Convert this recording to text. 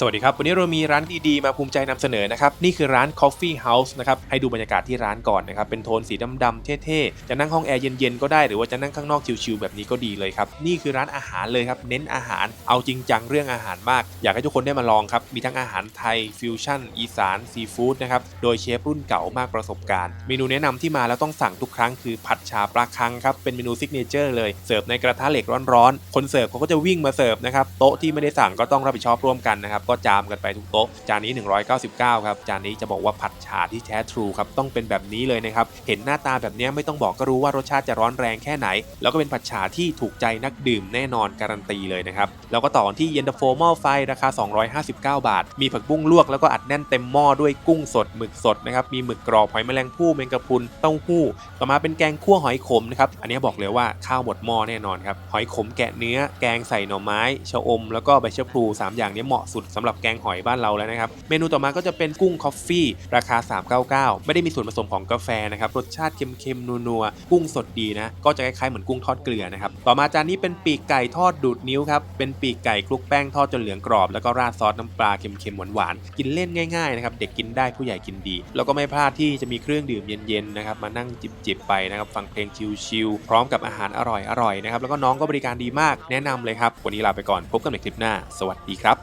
สวัสดีครับ วันนี้เรามีร้านดีๆ มาภูมิใจนำเสนอนะครับ นี่คือร้าน Coffee House นะครับ ให้ดูบรรยากาศที่ร้านก่อนนะครับ เป็นโทนสีดำๆเท่ๆ จะนั่งห้องแอร์เย็นๆ ก็ได้ หรือว่าจะนั่งข้างนอกชิลๆ แบบนี้ก็ดีเลยครับ นี่คือร้านอาหารเลยครับ เน้นอาหาร เอาจริงจังเรื่องอาหารมาก อยากให้ทุกคนได้มาลองครับ มีทั้งอาหารไทย ฟิวชั่น อีสาน ซีฟู้ดนะครับ โดยเชฟรุ่นเก่ามากประสบการณ์ เมนูแนะนำที่มาแล้วต้องสั่งทุกครั้งคือผัดชาปลาคังครับ เป็นเมนูซิกเนเจอร์เลย เสิร์ฟในกระทะเหล็กร้อนๆ คนเสิร์ฟเขาก็จะวิ่งมาเสิร์ฟนะครับ โต๊ะที่ไม่ได้สั่งก็ต้องรับผิดชอบร่วมกันนะครับก็จามกันไปทุกโต๊ะ จานนี้ 199 ครับ จานนี้จะบอกว่าผัดชาที่แท้ทรูครับ ต้องเป็นแบบนี้เลยนะครับ เห็นหน้าตาแบบนี้ไม่ต้องบอกก็รู้ว่ารสชาติจะร้อนแรงแค่ไหน แล้วก็เป็นผัดชาที่ถูกใจนักดื่มแน่นอนการันตีเลยนะครับ แล้วก็ต่อกันที่เย็นตาโฟหม้อไฟราคา 259 บาท มีผักบุ้งลวกแล้วก็อัดแน่นเต็มหม้อด้วยกุ้งสดหมึกสดนะครับ มีหมึกกรอบหอยแมลงภู่เมงกะพรุนเต้าหู้ ต่อมาเป็นแกงคั่วหอยขมนะครับ อันนี้บอกเลยว่าข้าวหมดหม้อแน่นอนครับ หอยขมแกะเนื้อ แกงใส่หน่อไม้ชะอม แล้วก็ใบชะพลูสามอย่างนี้เหมาะสุดสำหรับแกงหอยบ้านเราแล้วนะครับ เมนูต่อมาก็จะเป็นกุ้งคอฟฟี่ ราคา 399 ไม่ได้มีส่วนผสมของกาแฟนะครับ รสชาติเค็มๆ นัวๆ กุ้งสดดีนะ ก็จะคล้ายๆ เหมือนกุ้งทอดเกลือนะครับ ต่อมาจานนี้เป็นปีกไก่ทอดดูดนิ้วครับ เป็นปีกไก่คลุกแป้งทอดจนเหลืองกรอบ แล้วก็ราดซอสน้ำปลาเค็มๆ หวานๆ กินเล่นง่ายๆ นะครับ เด็กกินได้ผู้ใหญ่กินดี แล้วก็ไม่พลาดที่จะมีเครื่องดื่มเย็นๆ นะครับ มานั่งจิบๆ ไปนะครับ ฟังเพลงชิลๆ พร้อมกับอาหารอร่อยๆ นะครับ แล้วก็น้องก็บริการดีมาก แนะนำเลยครับ วันนี้ลาไปก่อน พบกันในคลิปหน้า สวัสดีครับ